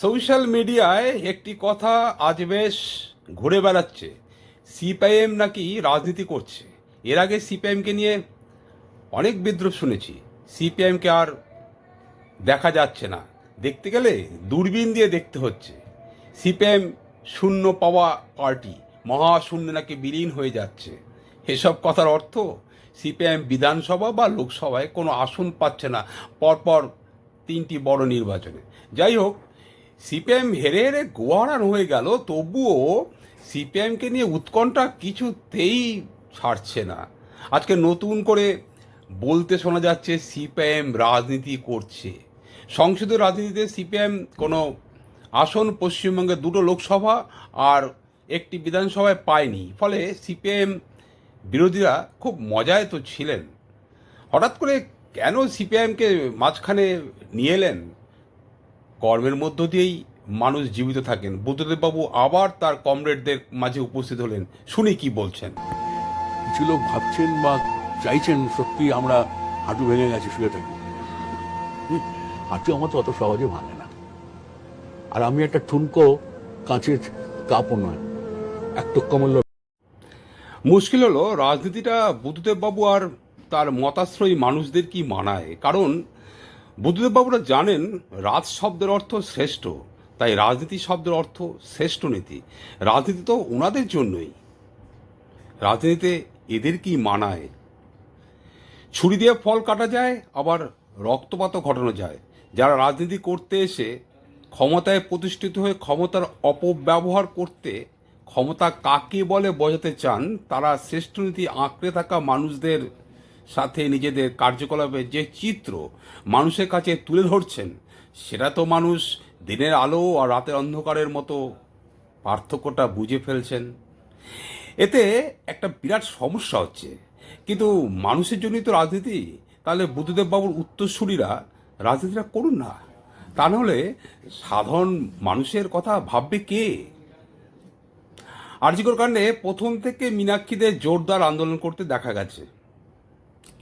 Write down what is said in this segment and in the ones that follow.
Social মিডিয়ায় একটি কথা আজ বেশ ঘুরে বেড়াচ্ছে। সিপিআইএম নাকি রাজনীতি করছে। এর আগে সিপিআইএমকে নিয়ে অনেক বিদ্রুপ শুনেছি। সিপিআইএমকে আর দেখা যাচ্ছে না। দেখতে গেলে দূরবীন দিয়ে দেখতে হচ্ছে। সিপিআইএম শূন্য পাওয়া পার্টি, মহাশূন্য নাকি বিলীন হয়ে যাচ্ছে। এসব কথার অর্থ সিপিআইএম বিধানসভা বা লোকসভায় কোনো আসন পাচ্ছে না। পরপর তিনটি বড় নির্বাচনে। যাই হোক সিপিএম হেরে হেরে গোয়ারান হয়ে গেল, তবুও সিপিএমকে নিয়ে উৎকণ্ঠা কিছুতেই ছাড়ছে না। আজকে নতুন করে বলতে শোনা যাচ্ছে সিপিএম রাজনীতি করছে। সংসদীয় রাজনীতিতে সিপিএম কোনো আসন, পশ্চিমবঙ্গে দুটো লোকসভা আর একটি বিধানসভায় পায়নি। ফলে সিপিএম বিরোধীরা খুব মজায় তো ছিলেন। হঠাৎ করে কেন সিপিআইএমকে মাঝখানে নিয়ে এলেন? কর্মের মধ্য দিয়েই মানুষ জীবিত থাকেন। বুদ্ধদেববাবু আবার তার কমরেডদের মাঝে উপস্থিত হলেন। শুনি কি বলছেন? কিছু লোক ভাবছেন বা চাইছেন সত্যি আমরা হাঁটু ভেঙে গেছি শুয়ে থাকি। হাঁটু আমার তো অত সহজে ভাঙে না। আর আমি একটা ঠুনকো কাঁচের কাপও নয় এক টক্কা মূল্য। মুশকিল হলো রাজনীতিটা বুদ্ধদেববাবু আর তার মতাশ্রয়ী মানুষদের কি মানায়? কারণ বুদ্ধদেববাবুরা জানেন, রাজ শব্দের অর্থ শ্রেষ্ঠ, তাই রাজনীতি শব্দের অর্থ শ্রেষ্ঠ নীতি। রাজনীতি তো ওনাদের জন্যই। রাজনীতিতে এদের কি মানায়? ছুরি দিয়ে ফল কাটা যায়, আবার রক্তপাতও ঘটানো যায়। যারা রাজনীতি করতে এসে ক্ষমতায় প্রতিষ্ঠিত হয়ে ক্ষমতার অপব্যবহার করতে ক্ষমতা কাকে বলে বোঝাতে চান, তারা শ্রেষ্ঠ নীতি আঁকড়ে থাকা মানুষদের সাথে নিজেদের কার্যকলাপের যে চিত্র মানুষের কাছে তুলে ধরছেন, সেটা তো মানুষ দিনের আলো আর রাতের অন্ধকারের মতো পার্থক্যটা বুঝে ফেলছেন। এতে একটা বিরাট সমস্যা হচ্ছে। কিন্তু মানুষের জন্যই তো রাজনীতি। তাহলে বুদ্ধদেব বাবুর উত্তরসূরিরা রাজনীতিটা করুন না। তা নাহলে সাধারণ মানুষের কথা ভাববে কে? আরজিকর কাণ্ডে প্রথম থেকে মীনাক্ষীদের জোরদার আন্দোলন করতে দেখা গেছে।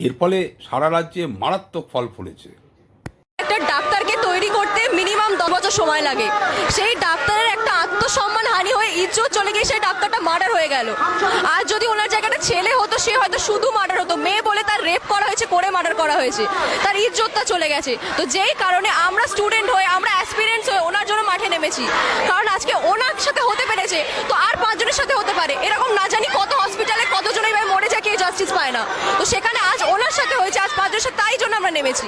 এর ফলে সারা রাজ্যে মারাত্মক ফল ফলেছে একটা ডাক্তারকে তৈরি করতে মিনিমাম দশ বছর সময় লাগে। সেই ডাক্তারের একটা আত্মসম্মান হানি হয়ে ইজ্জত চলে গিয়ে সেই ডাক্তারটা মার্ডার হয়ে গেল। আর যদি ওনার জায়গাটা ছেলে হতো, সে হয়তো শুধু মার্ডার হতো। মেয়ে বলে তার রেপ করা হয়েছে, করে মার্ডার করা হয়েছে। তার ইজ্জতটা চলে গেছে। তো যেই কারণে আমরা স্টুডেন্ট হয়ে, আমরা অ্যাসপিরেন্টস হয়ে ওনার জন্য মাঠে নেমেছি। কারণ আজকে ওনার সাথে হতে পেরেছে, তো আর পাঁচজনের সাথে হতে পারে। এরকম না জানি কত হসপিটালে কতজন এবার মরে যায়, কেউ জাস্টিস পায় না। তো সেখানে আজ ওনার সাথে হয়েছে, আজ পাঁচজনের সাথে তাই জন্য আমরা নেমেছি।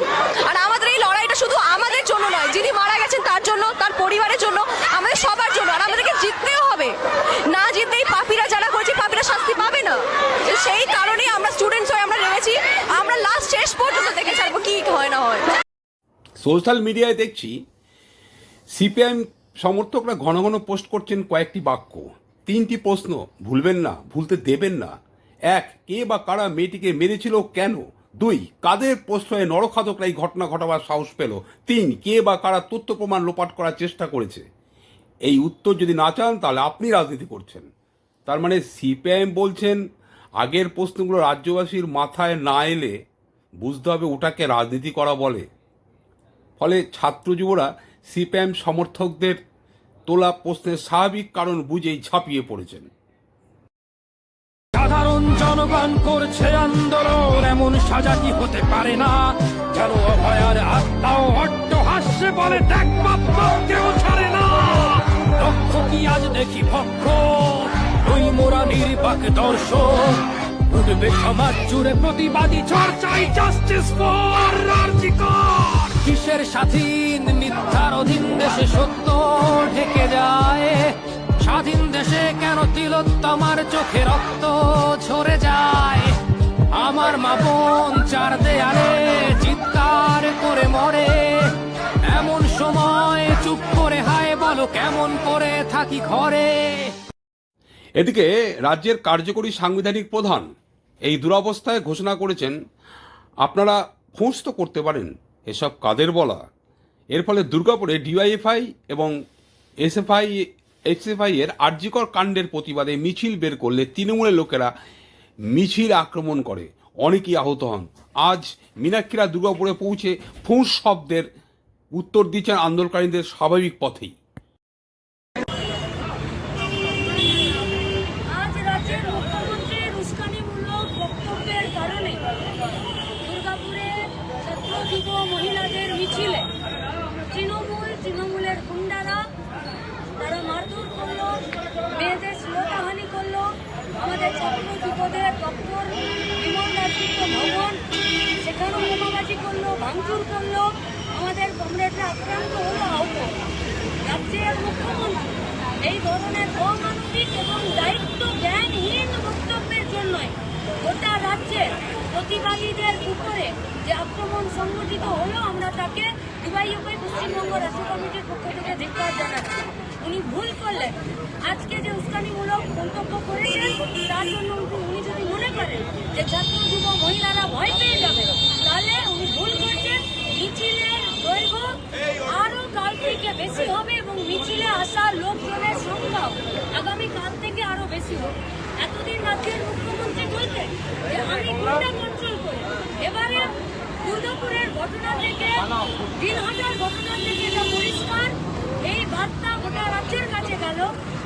আর আমাদের এই লড়াইটা শুধু আমাদের জন্য নয়, যিনি মারা গেছেন তার জন্য, তার পরিবারের জন্য, আমাদের সবার জন্য। আর আমাদেরকে জিততেও হবে। না জিততেই পাপিরা যারা করেছে, পাপিরা শাস্তি পাবে না। সেই কারণেই আমরা স্টুডেন্টস হয়ে আমরা নেমেছি। আমরা লাস্ট শেষ পর্যন্ত দেখে ছাড়বো কি হয় না হয়। সোশ্যাল মিডিয়ায় দেখছি সিপিআইএম সমর্থকরা ঘন ঘন পোস্ট করছেন কয়েকটি বাক্য। তিনটি প্রশ্ন, ভুলবেন না, ভুলতে দেবেন না। এক, কে বা কারা মেয়েটিকে মেরেছিল, কেন? দুই, কাদের প্রশ্রয়ে নরখাদকরা এই ঘটনা ঘটাবার সাহস পেল? তিন, কে বা কারা তথ্য প্রমাণ লোপাট করার চেষ্টা করেছে? এই উত্তর যদি না চান, তাহলে আপনি রাজনীতি করছেন। তার মানে সিপিআইএম বলছেন, আগের প্রশ্নগুলো রাজ্যবাসীর মাথায় না এলে বুঝতে হবে ওটাকে রাজনীতি করা বলে। ফলে ছাত্র যুবরা সিপিএম সমর্থকদের তোলা প্রশ্নের স্বাভাবিক কারণ বুঝেই ঝাঁপিয়ে পড়েছেন। সাধারণ জনগণ করছে আন্দোলন, এমন সাজা কি হতে পারে না? যেন অভয়ার আত্মাও অট্ট হাসছে বলে দেখ কেউ ছাড়ে না। লক্ষ কি আজ দেখি পক্ষ ওই মোরা নির্বাক দর্শক। উঠবে সমাজ জুড়ে প্রতিবাদী চর্চাই জাস্টিস ফর রার্জিকর কিসের স্বাধীন মিথ্যার অধীন দেশে সত্য ঢেকে যায়? স্বাধীন দেশে কেন তিলোত্তমার চোখে রক্ত ঝরে যায়? আমার মা বোন চার দেয়ালে চিৎকার করে মরে। এমন সময় চুপ করে বলো কেমন করে থাকি ঘরে? এদিকে রাজ্যের কার্যকরী সাংবিধানিক প্রধান এই দুরবস্থায় ঘোষণা করেছেন, আপনারা ফোঁস তো করতে পারেন, এসব কাদের বলা? এর ফলে দুর্গাপুরে ডিওয়াইএফআই এবং এসএফআই এসএফআই এর আর্যিকর কাণ্ডের প্রতিবাদে মিছিল বের করলে তৃণমূলের লোকেরা মিছিল আক্রমণ করে। অনেকেই আহত হন। আজ মীনাক্ষীরা দুর্গাপুরে পৌঁছে ফুঁস শব্দের উত্তর দিচ্ছেন আন্দোলনকারীদের স্বাভাবিক পথেই আজ রাজ্যের মুখ্যমন্ত্রীর উস্কানিমূলক বক্তব্যের কারণে দুর্গাপুরে ছাত্র যুব মহিলাদের মিছিলে তৃণমূল তৃণমূলের গুন্ডারা তারা মারধর করল মেয়েদের শ্লীলতাহানি করল আমাদের ছাত্র যুবদের দপ্তর বিমল দাসগুপ্ত ভবন সেখানেও বোমাবাজি করল করল, আমাদের কমরেডরা আক্রান্ত হলো আহত। রাজ্যের মুখ্যমন্ত্রী এই ধরনের অমানবিক এবং দায়িত্ব জ্ঞানহীন বক্তব্যের জন্যই গোটা রাজ্যের প্রতিবাদীদের উপরে যে আক্রমণ সংগঠিত হলো, আমরা তাকে ডিওয়াইএফআই পশ্চিমবঙ্গ রাজ্য কমিটির পক্ষ থেকে ধিক্কার জানাচ্ছি। উনি ভুল করলেন। আজকে যে উস্কানিমূলক মন্তব্য করেছেন, তার জন্য উনি যদি মনে করেন যে ছাত্র যুব মহিলারা ভয় পেয়ে যাবে তাহলে উনি ভুল করছেন মিছিলের দৈর্ঘ্য আরও কাল থেকে বেশি হবে এবং মিছিলে আসা লোকজনের সংখ্যাও আগামী কাল থেকে আরও বেশি হবে। এতদিন রাজ্যের মুখ্যমন্ত্রী বলতেন যে, আমি গুন্ডা কন্ট্রোল করি। এবারে দুর্গাপুরের ঘটনা থেকে, দিনহাটার ঘটনা থেকে এটা পরিষ্কার, এই বার্তা গোটা রাজ্যের কাছে গেল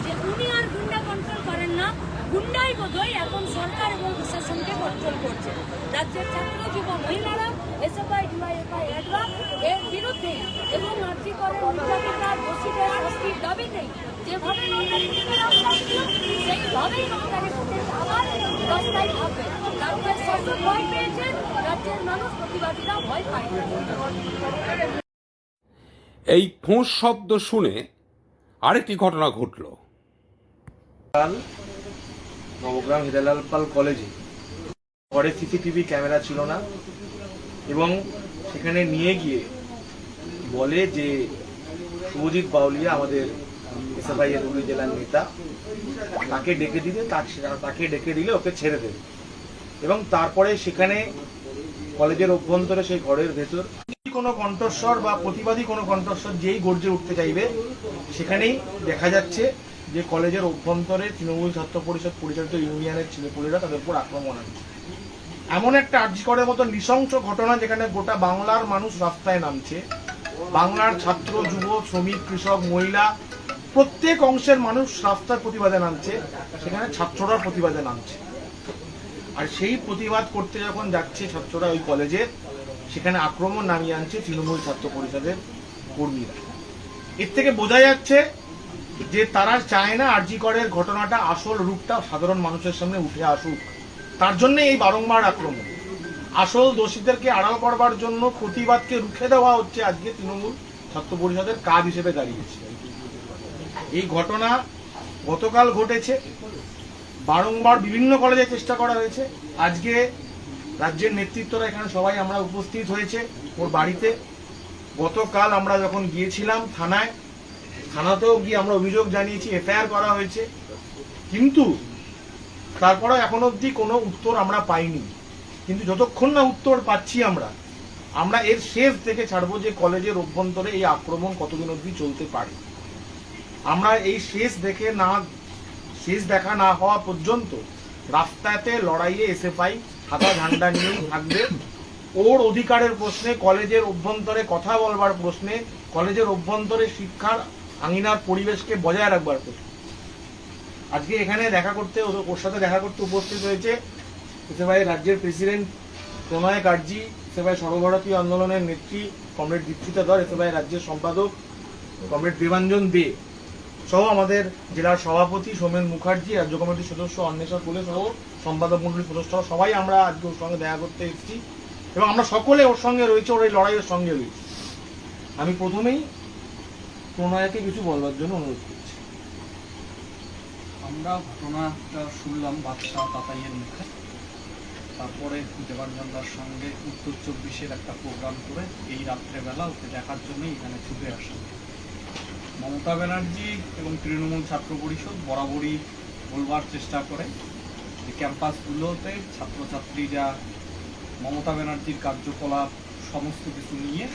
যে, উনি আর গুন্ডা কন্ট্রোল করেন না। গুন্ডাই বোধহয় এখন সরকার এবং প্রশাসনকে কন্ট্রোল করছে। রাজ্যের ছাত্র, যুব, মহিলারা এসএফআই ডিওয়াইএফআই অ্যাডভা এর বিরুদ্ধে এবং আর্থিক নির্যাতিতার দোষীদের শাস্তির দাবিতেই যেভাবে নন্দানীদের রাস্তা ছিল আবার রাস্তায় থাকবে রাজ্যের শাসক ভয় পেয়েছে রাজ্যের মানুষ প্রতিবাদীরা ভয় পায়। এই ফোঁস শব্দ শুনে আরেকটি ঘটনা ঘটল। নবগ্রাম হিরালাল পাল কলেজে। ঘরে সিসিটিভি ক্যামেরা ছিল না। এবং সেখানে নিয়ে গিয়ে বলে যে শুভজিৎ বাউলিয়া আমাদের এসএফআই এর হুগলি জেলার নেতা, তাকে ডেকে দিলে তাক- ডেকে দিলে ওকে ছেড়ে দেবে। এবং তারপরে সেখানে কলেজের অভ্যন্তরে সেই ঘরের ভেতর কোনো কণ্ঠস্বর বা প্রতিবাদী কোনো কণ্ঠস্বর যেই গর্জে উঠতে চাইবে, সেখানেই দেখা যাচ্ছে যে কলেজের অভ্যন্তরে তৃণমূল ছাত্র পরিষদ পরিচালিত ইউনিয়নের ছেলেপুলেরা তাদের উপর আক্রমণ আনছে এমন একটা আর্যিকরের মতো নৃশংস ঘটনা যেখানে গোটা বাংলার মানুষ রাস্তায় নামছে। বাংলার ছাত্র, যুব, শ্রমিক, কৃষক, মহিলা, প্রত্যেক অংশের মানুষ রাস্তার প্রতিবাদে নামছে, সেখানে ছাত্ররা প্রতিবাদে নামছে। আর সেই প্রতিবাদ করতে যখন যাচ্ছে ছাত্ররা ওই কলেজে সেখানে আক্রমণ নামিয়ে আনছে তৃণমূল ছাত্র পরিষদের কর্মীরা। এর থেকে বোঝা যাচ্ছে যে তারা চায় না আরজি করের ঘটনাটা আসল রূপটা সাধারণ মানুষের সামনে উঠে আসুক। তার জন্য এই বারংবার আক্রমণ। আসল দোষীদেরকে আড়াল করবার জন্য প্রতিবাদকে রুখে দেওয়া হচ্ছে আজকে তৃণমূল ছাত্র পরিষদের কাজ হিসেবে দাঁড়িয়েছে। এই ঘটনা গতকাল ঘটেছে। বারংবার বিভিন্ন কলেজে চেষ্টা করা হয়েছে। আজকে রাজ্যের নেতৃত্বরা এখানে সবাই আমরা উপস্থিত হয়েছে ওর বাড়িতে। গতকাল আমরা যখন গিয়েছিলাম থানায়, থানাতেও গিয়ে আমরা অভিযোগ জানিয়েছি, এফআইআর করা হয়েছে। কিন্তু তারপরে এখন অবধি কোনো উত্তর আমরা পাইনি। কিন্তু যতক্ষণ না উত্তর পাচ্ছি আমরা আমরা এর শেষ থেকে ছাড়বো যে কলেজের অভ্যন্তরে এই আক্রমণ কতদিন অবধি চলতে পারে। আমরা এই শেষ দেখে না, শেষ দেখা না হওয়া পর্যন্ত রাস্তাতে লড়াইয়ে এসএফআই হাতা ঝান্ডা নিয়েই থাকবে। ওর অধিকারের প্রশ্নে, কলেজের অভ্যন্তরে কথা বলবার প্রশ্নে, কলেজের অভ্যন্তরে শিক্ষার আঙিনার পরিবেশকে বজায় রাখবার প্রশ্নে। আজকে এখানে দেখা করতে ওর- সাথে দেখা করতে উপস্থিত হয়েছে এসএফআই রাজ্যের প্রেসিডেন্ট প্রণয় কার্জি এসএফআই সর্বভারতীয় আন্দোলনের নেত্রী কমরেড দীপ্তিতা ধর এসএফআই রাজ্যের সম্পাদক কমরেড দেবাঞ্জন দে সহ আমাদের জেলার সভাপতি সোমেন মুখার্জি, রাজ্য কমিটির সদস্য অন্বেষা কুলে সহ সম্পাদক মন্ডলীর সদস্যরা সবাই আমরা আজকে ওর সঙ্গে দেখা করতে এসেছি এবং আমরা সকলে ওর সঙ্গে রয়েছে, ওর এই লড়াইয়ের সঙ্গে রয়েছি। আমি প্রথমেই প্রণয়কে কিছু বলবার জন্য অনুরোধ আমরা ঘটনাটা শুনলাম বাদশাহ তাতাইয়ের মুখে। তারপরে দেবানন্দার সঙ্গে উত্তর চব্বিশের একটা প্রোগ্রাম করে এই রাত্রেবেলা ওকে দেখার জন্যই এখানে ছুটে আসা মমতা ব্যানার্জি এবং তৃণমূল ছাত্র পরিষদ বরাবরই বলবার চেষ্টা করে যে ক্যাম্পাসগুলোতে ছাত্রছাত্রীরা মমতা ব্যানার্জির কার্যকলাপ সমস্ত কিছু নিয়ে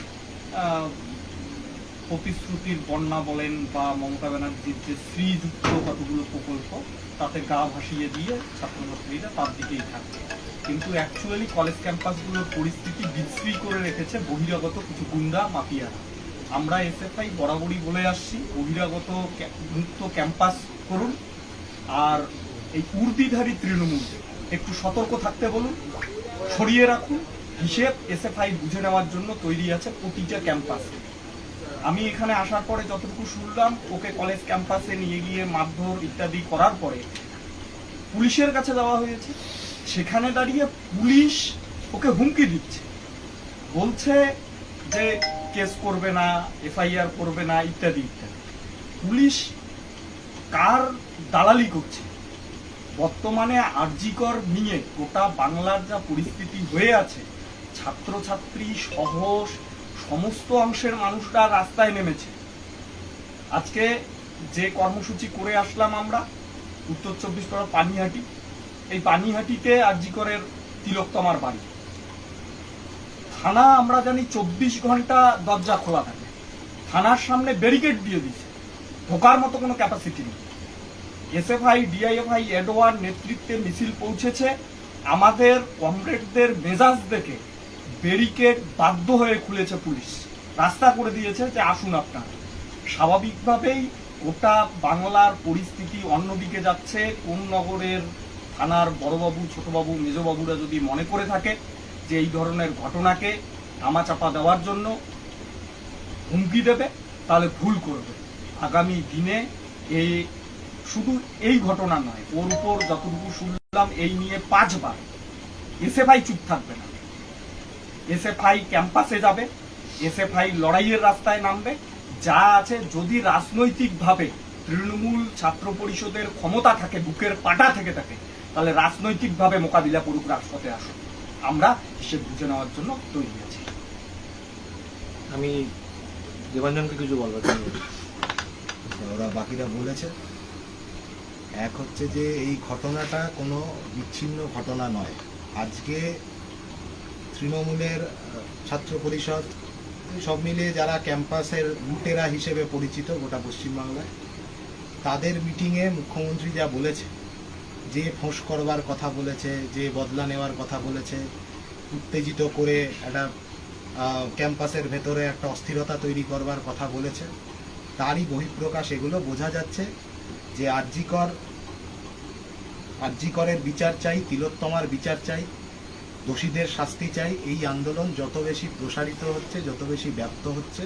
প্রতিশ্রুতির বন্যা বলেন বা মমতা ব্যানার্জির যে শ্রীযুক্ত কতগুলো প্রকল্প, তাতে গা ভাসিয়ে দিয়ে ছাত্রছাত্রীরা তার দিকেই থাকবে। কিন্তু অ্যাকচুয়ালি কলেজ ক্যাম্পাসগুলোর পরিস্থিতি বিশ্রী করে রেখেছে বহিরাগত কিছু গুন্ডা, মাফিয়ারা। আমরা এসএফআই বরাবরই বলে আসছি, বহিরাগত মুক্ত ক্যাম্পাস করুন। আর এই উর্দিধারী তৃণমূল, একটু সতর্ক থাকতে বলুন, সরিয়ে রাখুন। হিসেব এসএফআই বুঝে নেওয়ার জন্য তৈরি আছে প্রতিটা ক্যাম্পাসে। আমি এখানে আসার পরে যতটুকু শুনলাম, ওকে কলেজ ক্যাম্পাসে নিয়ে গিয়ে মারধর ইত্যাদি করার পরে পুলিশের কাছে দেওয়া হয়েছে। সেখানে দাঁড়িয়ে পুলিশ ওকে হুমকি দিচ্ছে। বলছে যে কেস করবে না, এফআইআর করবে না, ইত্যাদি ইত্যাদি। পুলিশ কার দালালি করছে? বর্তমানে আরজিকর নিয়ে গোটা বাংলার যা পরিস্থিতি হয়ে আছে, ছাত্রছাত্রী সহ সমস্ত অংশের মানুষরা রাস্তায় নেমেছে। আজকে যে কর্মসূচি করে আসলাম আমরা, উত্তর চব্বিশ পরগনা পানিহাটি, এই পানিহাটিতে আরজিকরের তিলোত্তমার বাড়ি। থানা আমরা জানি চব্বিশ ঘণ্টা দরজা খোলা থাকে। থানার সামনে ব্যারিকেড দিয়ে দিছে ঢোকার মতো কোনো ক্যাপাসিটি নেই। এসএফআই, ডিআইএফআই, এডওয়ার নেতৃত্বে মিছিল পৌঁছেছে। আমাদের কমরেডদের মেজাজ দেখে ব্যারিকেড বাধ্য হয়ে খুলেছে পুলিশ। রাস্তা করে দিয়েছে যে আসুন আপনারা। স্বাভাবিকভাবেই গোটা বাংলার পরিস্থিতি অন্যদিকে যাচ্ছে। কোন নগরের থানার বড়বাবু, ছোটবাবু, মেজবাবুরা যদি মনে করে থাকে যে এই ধরনের ঘটনাকে ধামাচাপা দেওয়ার জন্য হুমকি দেবে, তাহলে ভুল করবে। আগামী দিনে এই শুধু এই ঘটনা নয়, ওর উপর যতটুকু শুনলাম, এই নিয়ে পাঁচবার। এসএফআই চুপ থাকবে না। এসএফআই ক্যাম্পাসে যাবে এসএফআই লড়াইয়ের রাস্তায় নামবে। যা আছে যদি রাজনৈতিকভাবে তৃণমূল ছাত্র পরিষদের ক্ষমতা থাকে বুকের পাটা থেকে থাকে তাহলে রাজনৈতিকভাবে মোকাবিলা করুক রাজপথে আসুক। আমরা হিসেব বুঝে নেওয়ার জন্য তৈরি আছি। আমি দেবাঞ্জনকে কিছু বলব ওরা বাকিরা বলেছে। এক হচ্ছে যে এই ঘটনাটা কোনো বিচ্ছিন্ন ঘটনা নয়। আজকে তৃণমূলের ছাত্র পরিষদ সব মিলিয়ে যারা ক্যাম্পাসের লুটেরা হিসেবে পরিচিত গোটা পশ্চিমবাংলায়, তাদের মিটিংয়ে মুখ্যমন্ত্রী যা বলেছে, যে ফোঁস করবার কথা বলেছে, যে বদলা নেওয়ার কথা বলেছে, উত্তেজিত করে একটা ক্যাম্পাসের ভেতরে একটা অস্থিরতা তৈরি করবার কথা বলেছে, তারই বহিঃপ্রকাশ এগুলো বোঝা যাচ্ছে যে আরজিকর, আরজিকরের বিচার চাই, তিলোত্তমার বিচার চাই দোষীদের শাস্তি চাই। এই আন্দোলন যত বেশি প্রসারিত হচ্ছে, যত বেশি ব্যাপ্ত হচ্ছে,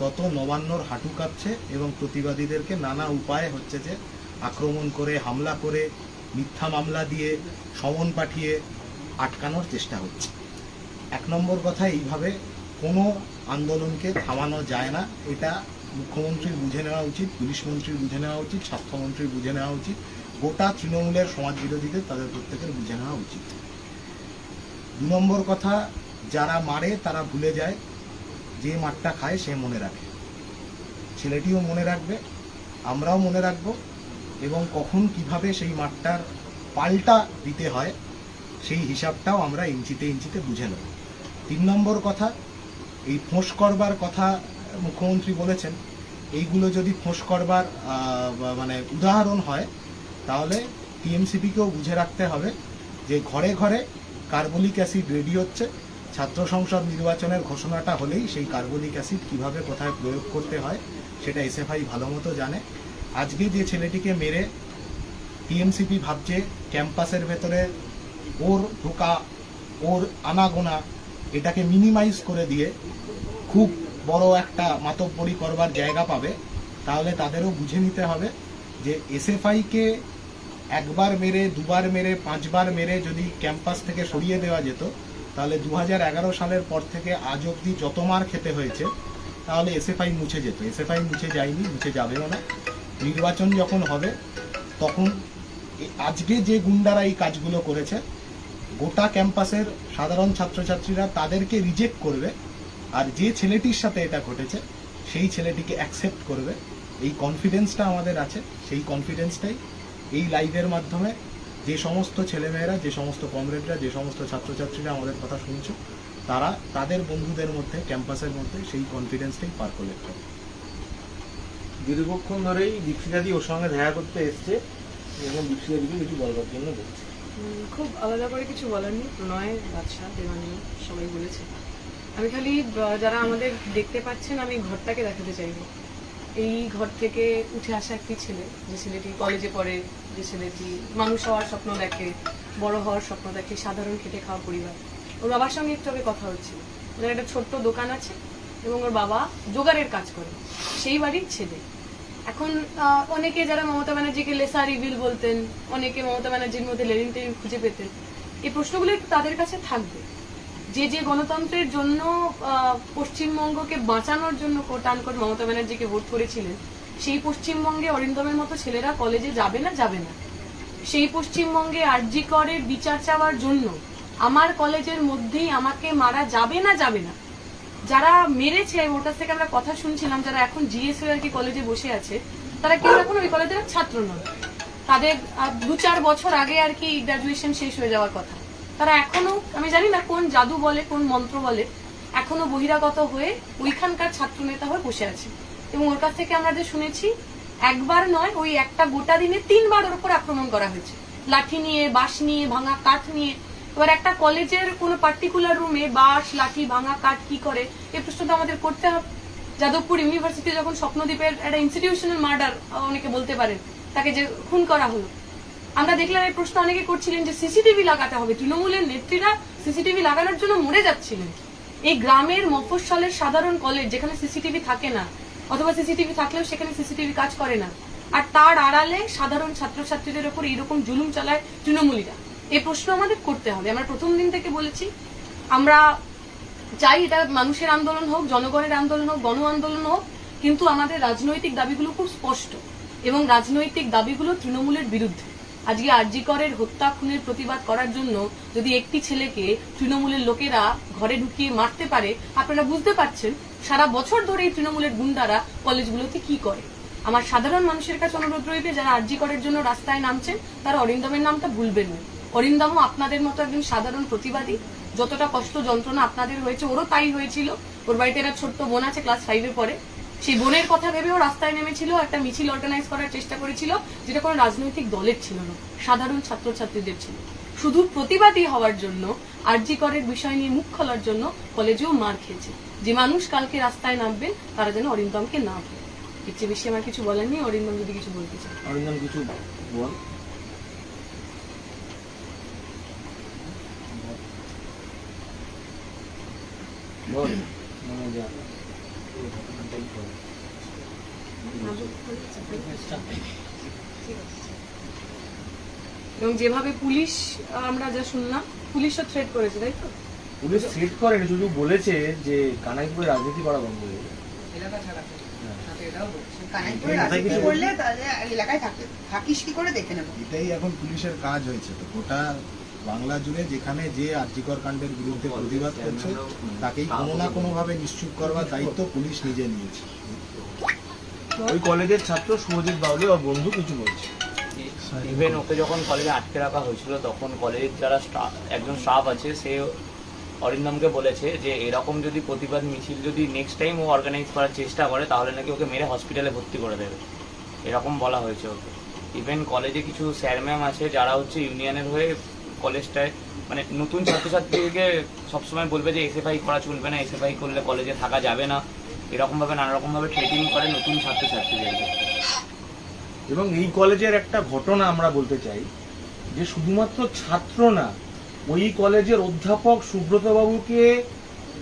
তত নবান্নর হাঁটু কাঁপছে এবং প্রতিবাদীদেরকে নানা উপায়ে হচ্ছে যে আক্রমণ করে, হামলা করে, মিথ্যা মামলা দিয়ে সমন পাঠিয়ে আটকানোর চেষ্টা হচ্ছে। এক নম্বর কথা এইভাবে কোনো আন্দোলনকে থামানো যায় না। এটা মুখ্যমন্ত্রীর বুঝে নেওয়া উচিত, পুলিশ মন্ত্রীর বুঝে নেওয়া উচিত, স্বাস্থ্যমন্ত্রীর বুঝে নেওয়া উচিত। গোটা তৃণমূলের সমাজ বিরোধীদের তাদের প্রত্যেকের বুঝে নেওয়া উচিত। দু নম্বর কথা, যারা মারে তারা ভুলে যায়, যে মাঠটা খায় সে মনে রাখে। ছেলেটিও মনে রাখবে, আমরাও মনে রাখব, এবং কখন কীভাবে সেই মাঠটার পাল্টা দিতে হয়, সেই হিসাবটাও আমরা ইঞ্চিতে ইঞ্চিতে বুঝে নেব। তিন নম্বর কথা, এই ফোঁস করবার কথা মুখ্যমন্ত্রী বলেছেন, এইগুলো যদি ফোঁস করবার মানে উদাহরণ হয়, তাহলে টিএমসিপিকেও বুঝে রাখতে হবে যে ঘরে ঘরে কার্বলিক অ্যাসিড রেডি হচ্ছে। ছাত্র সংসদ নির্বাচনের ঘোষণাটা হলেই সেই কার্বলিক অ্যাসিড কীভাবে কোথায় প্রয়োগ করতে হয়, সেটা এসএফআই ভালো মতো জানে। আজকে যে ছেলেটিকে মেরে টিএমসিপি ভাবছে, ক্যাম্পাসের ভেতরে ওর ঢোকা, ওর আনাগোনা, এটাকে মিনিমাইজ করে দিয়ে খুব বড় একটা মাতব্বরি করবার জায়গা পাবে, তাহলে তাদেরও বুঝে নিতে হবে যে এসএফআইকে একবার মেরে, দুবার মেরে, পাঁচবার মেরে যদি ক্যাম্পাস থেকে সরিয়ে দেওয়া যেত, তাহলে দু হাজার এগারো সালের পর থেকে আজ অবধি যত মার খেতে হয়েছে, তাহলে এসএফআই মুছে যেত। এসএফআই মুছে যায়নি, মুছে যাবেও না। নির্বাচন যখন হবে, তখন আজকে যে গুন্ডারা এই কাজগুলো করেছে, গোটা ক্যাম্পাসের সাধারণ ছাত্রছাত্রীরা তাদেরকে রিজেক্ট করবে, আর যে ছেলেটির সাথে এটা ঘটেছে, সেই ছেলেটিকে অ্যাকসেপ্ট করবে। এই কনফিডেন্সটা আমাদের আছে, সেই কনফিডেন্সটাই এই লাইভের মাধ্যমে যে সমস্ত ছেলেমেয়েরা যে সমস্ত কমরেডরা যে সমস্ত ছাত্রছাত্রীরা আমাদের কথা শুনছো তারা তাদের বন্ধুদের মধ্যে ক্যাম্পাসের মধ্যে সেই কনফিডেন্সটাই পার করে দীর্ঘক্ষণ ধরেই দীক্ষিতাদি ওর সঙ্গে দেখা করতে এসছে এবং দীক্ষিতাদিকে কিছু বলবার জন্য বলছে। খুব আলাদা করে কিছু বলার নেই প্রণয় বাদশাহ দেবানী সবাই বলেছে। আমি খালি যারা আমাদের দেখতে পাচ্ছেন আমি ঘরটাকে দেখাতে চাইব। এই ঘর থেকে উঠে আসা একটি ছেলে, যে ছেলেটি কলেজে পড়ে, যে ছেলেটি মানুষ হওয়ার স্বপ্ন দেখে, বড় হওয়ার স্বপ্ন দেখে, সাধারণ খেটে খাওয়া পরিবার। ওর বাবার সঙ্গে একটু আগে কথা হচ্ছিল। ওদের একটা ছোট্ট দোকান আছে এবং ওর বাবা জোগাড়ের কাজ করে। সেই বাড়ির ছেলে। এখন অনেকে যারা মমতা ব্যানার্জিকে লেসা রিভিল বলতেন, অনেকে মমতা ব্যানার্জির মধ্যে লেনিন টেনিন খুঁজে পেতেন, এই প্রশ্নগুলো তাদের কাছে থাকবে। যে যে গণতন্ত্রের জন্য পশ্চিমবঙ্গকে বাঁচানোর জন্য টান করে মমতা ব্যানার্জিকে ভোট করেছিলেন, সেই পশ্চিমবঙ্গে অরিন্দমের মতো ছেলেরা কলেজে যাবে না যাবে না। সেই পশ্চিমবঙ্গে আরজি করের বিচার চাওয়ার জন্য, আমার কলেজের মধ্যেই আমাকে মারা যাবে না যাবে না। যারা মেরেছে কাছ থেকে আমরা কথা শুনছিলাম, যারা এখন জিএস আর কি কলেজে বসে আছে, তারা কেউ এখন ওই কলেজের ছাত্র নয়। তাদের দু চার বছর আগে আর কি গ্রাজুয়েশন শেষ হয়ে যাওয়ার কথা। তারা এখনও, আমি জানি না কোন জাদু বলে, কোন মন্ত্র বলে, এখনও বহিরাগত হয়ে ওইখানকার ছাত্র নেতা হয়ে বসে আছে। এবং ওর কাছ থেকে আমরা যে শুনেছি, একবার নয়, ওই একটা গোটা দিনে তিনবার ওর উপর আক্রমণ করা হয়েছে। লাঠি নিয়ে, বাঁশ নিয়ে, ভাঙা কাঠ নিয়ে। এবার একটা কলেজের কোনো পার্টিকুলার রুমে বাঁশ, লাঠি, ভাঙা কাঠ কি করে এই প্রশ্নটা আমাদের করতে হবে। যাদবপুর ইউনিভার্সিটি যখন স্বপ্নদ্বীপের একটা ইনস্টিটিউশনাল মার্ডার অনেকে বলতে পারেন, তাকে যে খুন করা হলো। আমরা দেখলাম এই প্রশ্ন অনেকে করছিলেন যে সিসিটিভি লাগাতে হবে। তৃণমূলের নেত্রীরা সিসিটিভি লাগানোর জন্য মরে যাচ্ছিলেন। এই গ্রামের মফস্বলের সাধারণ কলেজ যেখানে সিসিটিভি থাকে না, অথবা সিসিটিভি থাকলেও সেখানে সিসিটিভি কাজ করে না, আর তার আড়ালে সাধারণ ছাত্রছাত্রীদের ওপর এইরকম জুলুম চালায় তৃণমূলীরা। এই প্রশ্ন আমাদের করতে হবে। আমরা প্রথম দিন থেকে বলেছি, আমরা চাই এটা মানুষের আন্দোলন হোক, জনগণের আন্দোলন হোক, গণ আন্দোলন হোক, কিন্তু আমাদের রাজনৈতিক দাবিগুলো খুব স্পষ্ট এবং রাজনৈতিক দাবিগুলো তৃণমূলের বিরুদ্ধে। আজকে আরজি করের হত্যা খুনের প্রতিবাদ করার জন্য যদি একটি ছেলেকে তৃণমূলের লোকেরা ঘরে ঢুকিয়ে মারতে পারে, আপনারা বুঝতে পারছেন সারা বছর ধরে এই তৃণমূলের গুন্ডারা কলেজগুলোতে কি করে? আমার সাধারণ মানুষের কাছে অনুরোধ রইবে, যারা আরজি করের জন্য রাস্তায় নামছেন, তারা অরিন্দমের নামটা ভুলবেন না। অরিন্দমও আপনাদের মতো একজন সাধারণ প্রতিবাদী। যতটা কষ্ট যন্ত্রণা আপনাদের হয়েছে, ওরও তাই হয়েছিল। ওর বাড়িতে একটা ছোট্ট বোন আছে ক্লাস ফাইভে পড়ে। সেই বোনের কথা ভেবেও রাস্তায় নেমেছিল, একটা মিছিল অর্গানাইজ করার চেষ্টা করেছিল, যেটা কোনো রাজনৈতিক দলের ছিল না, সাধারণ ছাত্রছাত্রীদের ছিল। শুধু প্রতিবাদী হওয়ার জন্য, আরজি করের বিষয় নিয়ে মুখ খোলার জন্য কলেজেও মার খেয়েছে। যে মানুষ কালকে রাস্তায় নামবেন, তারা যেন অরিন্দমকে না এর চেয়ে বেশি আমার কিছু বলার নেই, অরিন্দম যদি কিছু বলতে চায়। অরিন্দম, কিছু বল। বল যা এবং যেভাবে পুলিশ আমরা যা শুনলাম পুলিশও থ্রেট করেছে তাই তো? পুলিশ থ্রেট করে শুধু বলেছে যে কানাইপুরে রাজনীতি করা বন্ধ হয়ে যাবে। কিছু করলে তাহলে এলাকায় থাকিস কি করে দেখে নেব? এটাই এখন পুলিশের কাজ হয়েছে তো গোটা বাংলা জুড়ে যেখানে যে আর্যিকর কাণ্ডের বিরুদ্ধে প্রতিবাদ করছে তাকেই কোনো না কোনো ভাবে নিশ্চুপ করবার দায়িত্ব পুলিশ নিজে নিয়েছে। ওই কলেজের ছাত্র সুরজিৎ বাউলি ওর বন্ধু কিছু বলছে। ইভেন ওকে যখন কলেজে আটকে রাখা হয়েছিল তখন কলেজের যারা স্টাফ একজন স্টাফ আছে সে অরিন্দমকে বলেছে যে এরকম যদি প্রতিবাদ মিছিল যদি নেক্সট টাইম ও অর্গানাইজ করার চেষ্টা করে তাহলে নাকি ওকে মেরে হসপিটালে ভর্তি করে দেবে। এরকম বলা হয়েছে ওকে। ইভেন কলেজে কিছু স্যার ম্যাম আছে যারা হচ্ছে ইউনিয়নের হয়ে কলেজটায় মানে নতুন ছাত্রছাত্রীকে সবসময় বলবে যে এসএফআই করা চলবে না এসএফআই করলে কলেজে থাকা যাবে না। এরকমভাবে নানা রকমভাবে ট্রেনিং করে নতুন ছাত্রছাত্রীদেরকে। এবং এই কলেজের একটা ঘটনা আমরা বলতে চাই, যে শুধুমাত্র ছাত্র না, ওই কলেজের অধ্যাপক সুব্রত বাবুকে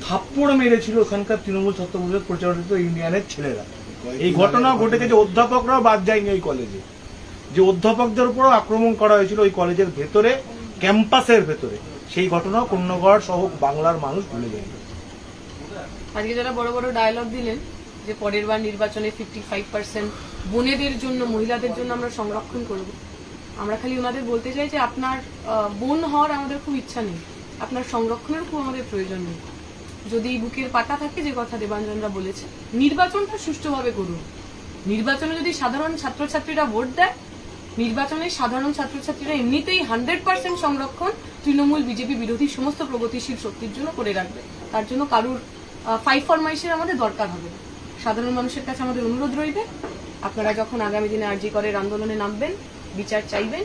থাপ্পড় মেরেছিল ওখানকার তৃণমূল ছাত্র পরিষদ পরিচালিত ইউনিয়নের ছেলেরা। এই ঘটনাও ঘটে গেছে অধ্যাপকরাও বাদ যায়নি ওই কলেজে। যে অধ্যাপকদের উপরও আক্রমণ করা হয়েছিল ওই কলেজের ভেতরে ক্যাম্পাসের ভেতরে। সেই ঘটনাও কন্যগড় সহ বাংলার মানুষ ভুলে যায়নি আজকে যারা বড় বড় ডায়লগ দিলেন, যে পরের বার নির্বাচনে ফিফটি ফাইভ পার্সেন্ট বোনেদের জন্য, মহিলাদের জন্য আমরা সংরক্ষণ করব, আমরা খালি ওনাদের বলতে চাই যে আপনার বোন হওয়ার আমাদের খুব ইচ্ছা নেই। আপনার সংরক্ষণের খুব আমাদের প্রয়োজন নেই। যদি বুকের পাটা থাকে, যে কথা দেবাঞ্জনরা বলেছে, নির্বাচনটা সুষ্ঠুভাবে করুন। নির্বাচনে যদি সাধারণ ছাত্রছাত্রীরা ভোট দেয় নির্বাচনে সাধারণ ছাত্রছাত্রীরা এমনিতেই হান্ড্রেড পার্সেন্ট সংরক্ষণ তৃণমূল বিজেপি বিরোধী সমস্ত প্রগতিশীল শক্তির জন্য করে রাখবে। তার জন্য কারুর ফাইভ ফরমাইশের আমাদের দরকার হবে সাধারণ মানুষের কাছে আমাদের অনুরোধ রইবে, আপনারা যখন আগামী দিনে আর্জি করের আন্দোলনে নামবেন, বিচার চাইবেন,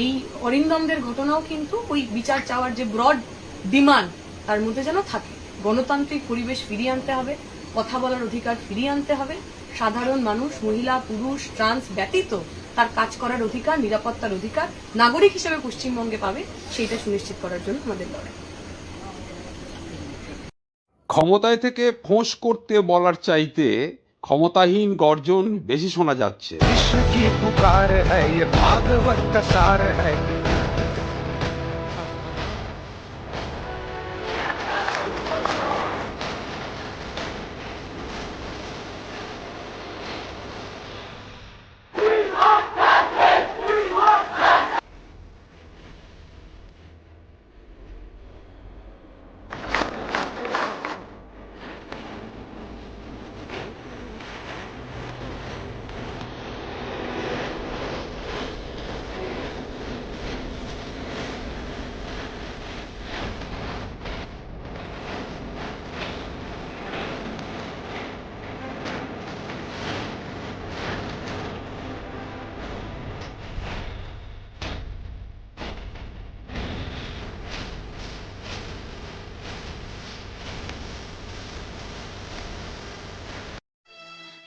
এই অরিন্দমদের ঘটনাও কিন্তু ওই বিচার চাওয়ার যে ব্রড ডিমান্ড তার মধ্যে যেন থাকে। গণতান্ত্রিক পরিবেশ ফিরিয়ে আনতে হবে, কথা বলার অধিকার ফিরিয়ে আনতে হবে। সাধারণ মানুষ, মহিলা, পুরুষ ট্রান্স ব্যতীত তার কাজ করার অধিকার নিরাপত্তার অধিকার নাগরিক হিসেবে পশ্চিমবঙ্গে পাবে সেইটা সুনিশ্চিত করার জন্য আমাদের লড়াই। ক্ষমতায় থেকে ফোঁস করতে বলার চাইতে ক্ষমতাহীন গর্জন বেশি শোনা যাচ্ছে।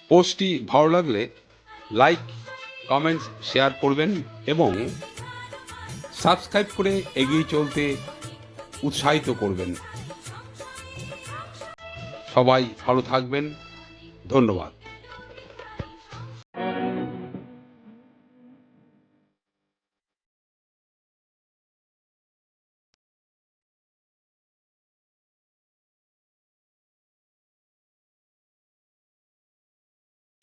পোস্টটি ভালো লাগলে লাইক কমেন্টস শেয়ার করবেন এবং সাবস্ক্রাইব করে এগিয়ে চলতে উৎসাহিত করবেন। সবাই ভালো থাকবেন। ধন্যবাদ।